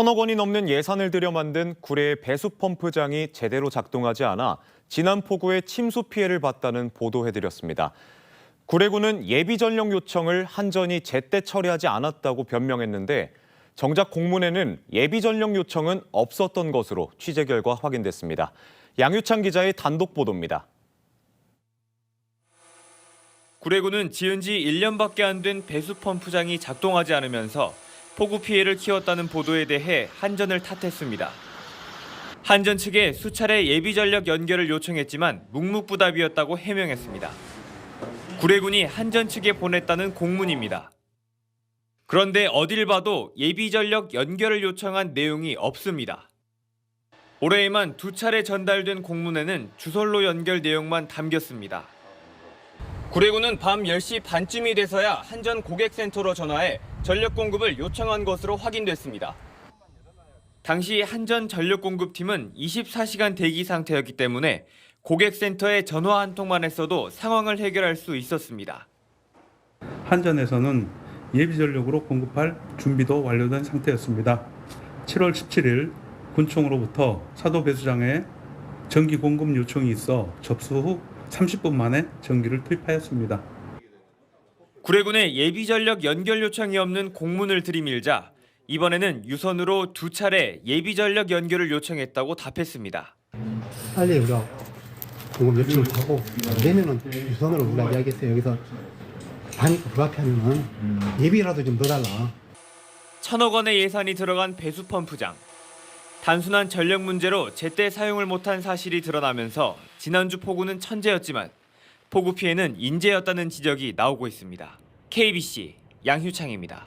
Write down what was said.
천억 원이 넘는 예산을 들여 만든 구례의 배수 펌프장이 제대로 작동하지 않아 지난 폭우에 침수 피해를 봤다는 보도해드렸습니다. 구례구는 예비 전력 요청을 한전이 제때 처리하지 않았다고 변명했는데 정작 공문에는 예비 전력 요청은 없었던 것으로 취재 결과 확인됐습니다. 양유찬 기자의 단독 보도입니다. 구례구는 지은 지 1년밖에 안 된 배수 펌프장이 작동하지 않으면서 폭우 피해를 키웠다는 보도에 대해 한전을 탓했습니다. 한전 측에 수차례 예비 전력 연결을 요청했지만 묵묵부답이었다고 해명했습니다. 구례군이 한전 측에 보냈다는 공문입니다. 그런데 어딜 봐도 예비 전력 연결을 요청한 내용이 없습니다. 올해에만 두 차례 전달된 공문에는 주설로 연결 내용만 담겼습니다. 구례구는 밤 10시 반쯤이 돼서야 한전 고객센터로 전화해 전력 공급을 요청한 것으로 확인됐습니다. 당시 한전 전력 공급팀은 24시간 대기 상태였기 때문에 고객센터에 전화 한 통만 했어도 상황을 해결할 수 있었습니다. 한전에서는 예비 전력으로 공급할 준비도 완료된 상태였습니다. 7월 17일 군총으로부터 사도 배수장에 전기 공급 요청이 있어 접수 후 30분 만에 전기를 투입하였습니다. 구례군의 예비 전력 연결 요청이 없는 공문을 들이밀자 이번에는 유선으로 두 차례 예비 전력 연결을 요청했다고 답했습니다. 빨리 우리가 공급 요청을 하고 안 되면은 유선으로 우리가 이야기했어요. 여기서 반입 불합의하면은 예비라도 좀 넣어달라. 천억 원의 예산이 들어간 배수 펌프장. 단순한 전력 문제로 제때 사용을 못한 사실이 드러나면서 지난주 폭우는 천재였지만 폭우 피해는 인재였다는 지적이 나오고 있습니다. KBC 양휴창입니다.